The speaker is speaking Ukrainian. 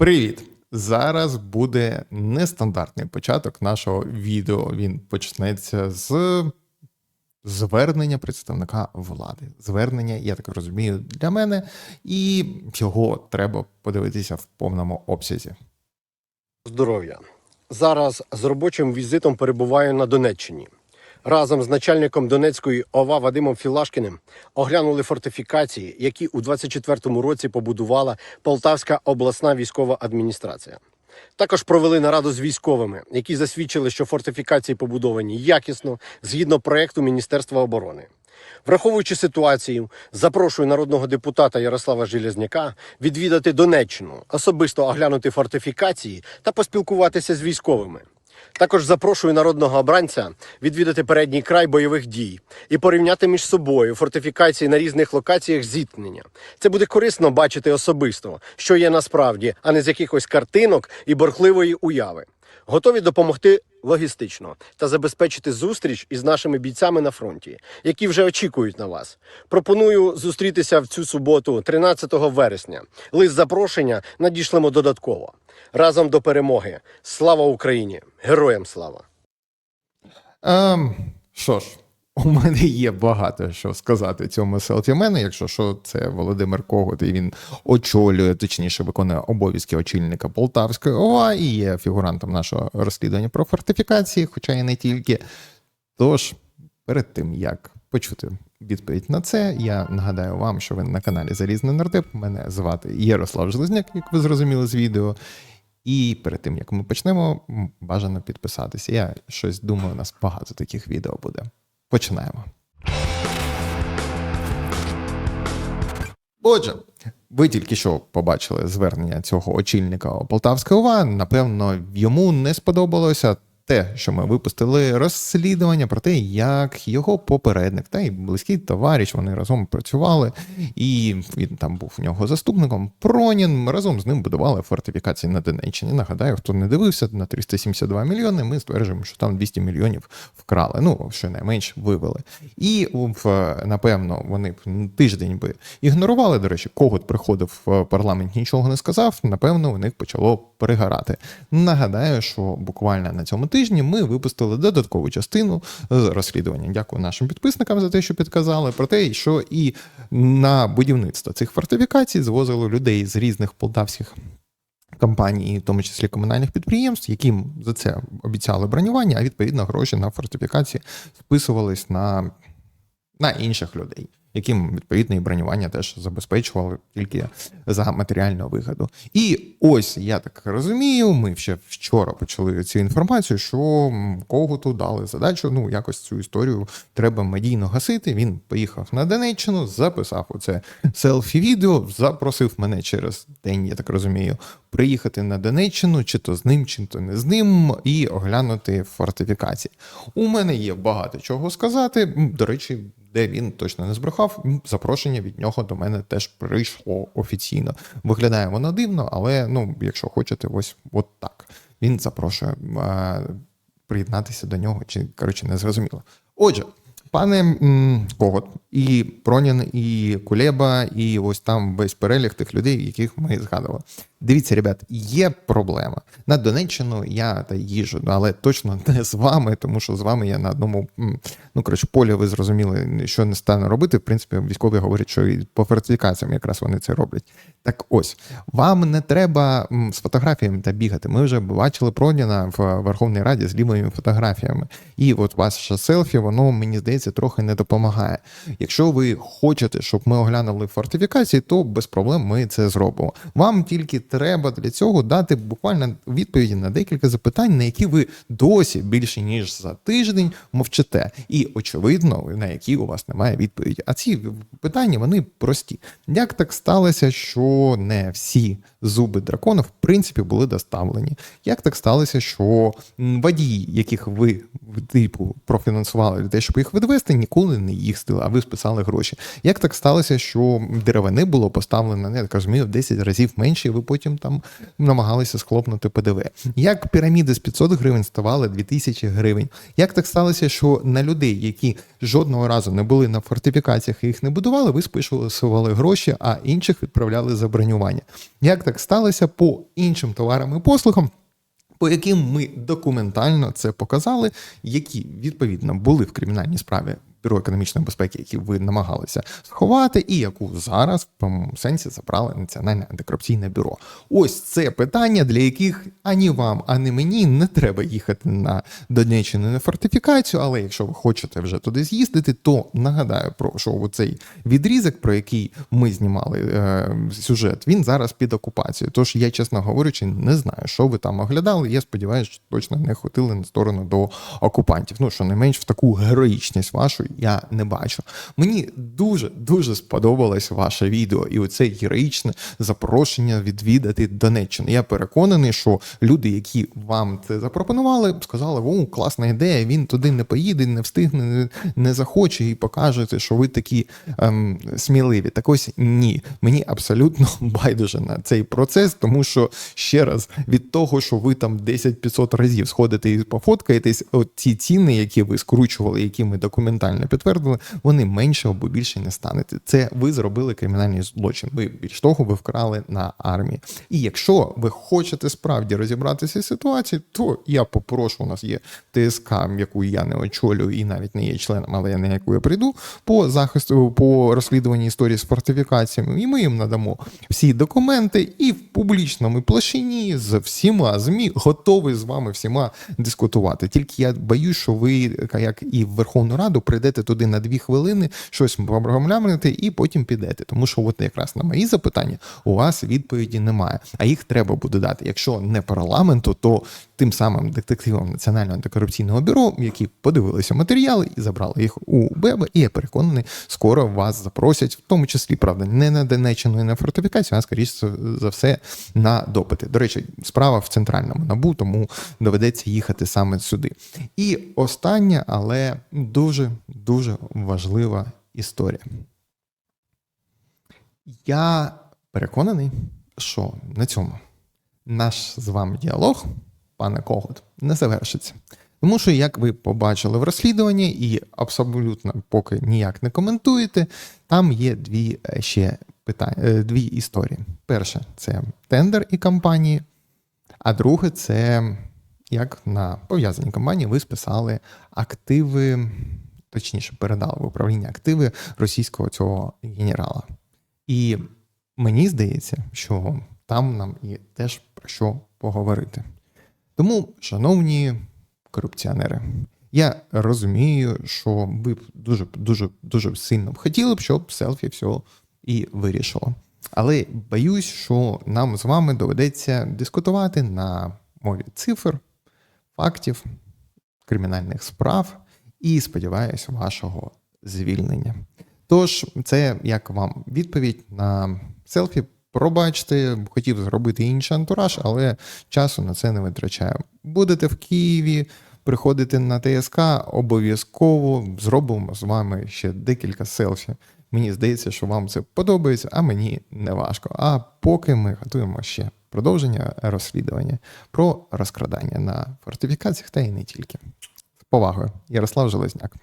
Привіт! Зараз буде нестандартний початок нашого відео. Він почнеться з звернення представника влади. Звернення, я так розумію, для мене, і його треба подивитися в повному обсязі. Здоров'я. Зараз з робочим візитом перебуваю на Донеччині. Разом з начальником Донецької ОВА Вадимом Філашкіним оглянули фортифікації, які у 24-му році побудувала Полтавська обласна військова адміністрація. Також провели нараду з військовими, які засвідчили, що фортифікації побудовані якісно згідно проекту Міністерства оборони. Враховуючи ситуацію, запрошую народного депутата Ярослава Железняка відвідати Донеччину, особисто оглянути фортифікації та поспілкуватися з військовими. Також запрошую народного обранця відвідати передній край бойових дій і порівняти між собою фортифікації на різних локаціях зіткнення. Це буде корисно бачити особисто, що є насправді, а не з якихось картинок і борхливої уяви. Готові допомогти логістично та забезпечити зустріч із нашими бійцями на фронті, які вже очікують на вас. Пропоную зустрітися в цю суботу, 13 вересня. Лист запрошення надішлемо додатково. Разом до перемоги. Слава Україні! Героям слава! Ем, що ж, у мене є багато що сказати цьому селфімену. Якщо що, це Володимир Когут, і він очолює, точніше, виконує обов'язки очільника Полтавської ОВА і є фігурантом нашого розслідування про фортифікації, хоча і не тільки. Тож, перед тим як почути відповідь на це, я нагадаю вам, що ви на каналі Залізний Нардеп. Мене звати Ярослав Железняк, як ви зрозуміли з відео. І перед тим як ми почнемо, бажано підписатися. Я щось думаю, у нас багато таких відео буде. Починаємо. Отже, ви тільки що побачили звернення цього очільника Полтавської ОВА. Напевно, йому не сподобалося те, що ми випустили розслідування про те, як його попередник та й близький товариш, вони разом працювали, і він там був у нього заступником. Пронін разом з ним будували фортифікації на Донеччині. Нагадаю, хто не дивився на 372 мільйони. Ми стверджуємо, що там 200 мільйонів вкрали. Ну щонайменш вивели. І напевно вони б тиждень би ігнорували. До речі, когут приходив в парламент, нічого не сказав. Напевно, у них почало перегорати. Нагадаю, що буквально на цьому тижні ми випустили додаткову частину з розслідування. Дякую нашим підписникам за те, що підказали про те, що і на будівництво цих фортифікацій звозили людей з різних полтавських. Компаній, в тому числі комунальних підприємств, яким за це обіцяли бронювання, а відповідно гроші на фортифікації списувались на, на інших людей, яким відповідно і бронювання теж забезпечували тільки за матеріальну вигоду. І ось я так розумію, ми ще вчора почали цю інформацію, що м, Когуту дали задачу. Ну якось цю історію треба медійно гасити. Він поїхав на Донеччину, записав оце селфі-відео, запросив мене через день, я так розумію, приїхати на Донеччину, чи то з ним, чи то не з ним, і оглянути фортифікації. У мене є багато чого сказати. До речі, де він точно не збрехав, запрошення від нього до мене теж прийшло офіційно. Виглядає воно дивно, але ну, якщо хочете, ось от так. Він запрошує е, приєднатися до нього, чи коротше не зрозуміло. Отже, пане Когот, і Пронін, і Кулеба, і ось там весь перелік тих людей, яких ми згадували. Дивіться, ребят, є проблема. На Донеччину я та їжу, але точно не з вами, тому що з вами я на одному ну коротше, полі ви зрозуміли, що не стану робити. В принципі, військові говорять, що і по фортифікаціям якраз вони це роблять. Так ось, вам не треба з фотографіями та бігати. Ми вже бачили Проніна в Верховній Раді з лівими фотографіями. І от ваше селфі, воно мені здається трохи не допомагає. Якщо ви хочете, щоб ми оглянули фортифікації, то без проблем ми це зробимо. Вам тільки треба для цього дати буквально відповіді на декілька запитань, на які ви досі більше ніж за тиждень мовчите, і очевидно, на які у вас немає відповіді. А ці питання вони прості. Як так сталося, що не всі зуби дракона в принципі були доставлені? Як так сталося, що водії, яких ви типу профінансували для того, щоб їх відвести, ніколи не їздили, а ви списали гроші? Як так сталося, що деревини було поставлено, я так розумію, в 10 разів менше, і ви потім там намагалися схлопнути ПДВ? Як піраміди з 500 гривень ставали 2000 гривень? Як так сталося, що на людей, які жодного разу не були на фортифікаціях і їх не будували, ви списували гроші, а інших відправляли за бронювання? Як так сталося по іншим товарам і послугам. По яким ми документально це показали, які відповідно були в кримінальній справі Бюро економічної безпеки, які ви намагалися сховати, і яку зараз в певному сенсі забрали Національне антикорупційне бюро. Ось це питання, для яких ані вам, ані мені не треба їхати на Донеччину на фортифікацію. Але якщо ви хочете вже туди з'їздити, то нагадаю про що цей відрізок, про який ми знімали е, сюжет, він зараз під окупацією. Тож я, чесно говорячи, не знаю, що ви там оглядали. Я сподіваюся, що точно не хотіли на сторону до окупантів. Ну що не менш в таку героїчність вашу я не бачу. Мені дуже дуже сподобалось ваше відео, і оце героїчне запрошення відвідати Донеччину. Я переконаний, що люди, які вам це запропонували, сказали: о, класна ідея. Він туди не поїде, не встигне, не, захоче, і покажете, що ви такі ем, сміливі. Так ось ні, мені абсолютно байдуже на цей процес, тому що ще раз від того, що ви там 10-500 разів сходите і пофоткаєтесь, от ці ціни, які ви скручували, які ми документально підтвердили, вони менше або більше не станете. Це ви зробили кримінальний злочин. Ви більш того, ви вкрали на армії. І якщо ви хочете справді розібратися з ситуацією, то я попрошу, у нас є ТСК, яку я не очолюю і навіть не є членом, але я на яку я прийду по захисту по розслідуванні історії з фортифікаціями, і ми їм надамо всі документи, і в публічному площині з всіма змі готові з вами всіма дискутувати. Тільки я боюсь, що ви, як і в Верховну Раду, прийдете туди на дві хвилини, щось програмляти і потім підете. Тому що, от якраз на мої запитання у вас відповіді немає, а їх треба буде дати. Якщо не парламенту, то тим самим детективам Національного антикорупційного бюро, які подивилися матеріали і забрали їх у БЕБ, і я переконаний, скоро вас запросять, в тому числі, правда, не на Донеччину і на фортифікацію, а скоріше за все на допити. До речі, справа в центральному набу, тому доведеться їхати саме сюди. І остання, але дуже дуже важлива історія. Я переконаний, що на цьому наш з вами діалог, пане Когут, не завершиться. Тому що, як ви побачили в розслідуванні, і абсолютно поки ніяк не коментуєте, там є дві е, ще питання, е, дві історії. Перше це тендер і кампанії, а друге це як на пов'язаній компанії ви списали активи, точніше, передали в управління активи російського цього генерала. І мені здається, що там нам є теж про що поговорити. Тому, шановні корупціонери, я розумію, що ви б дуже дуже дуже сильно б хотіли б, щоб селфі все і вирішило. Але боюсь, що нам з вами доведеться дискутувати на мові цифр, фактів, кримінальних справ і, сподіваюся, вашого звільнення. Тож, це як вам відповідь на селфі. Пробачте, хотів зробити інший антураж, але часу на це не витрачаю. Будете в Києві, приходите на ТСК, обов'язково зробимо з вами ще декілька селфі. Мені здається, що вам це подобається, а мені не важко. А поки ми готуємо ще продовження розслідування про розкрадання на фортифікаціях та й не тільки. Повагою, Ярослав Железняк.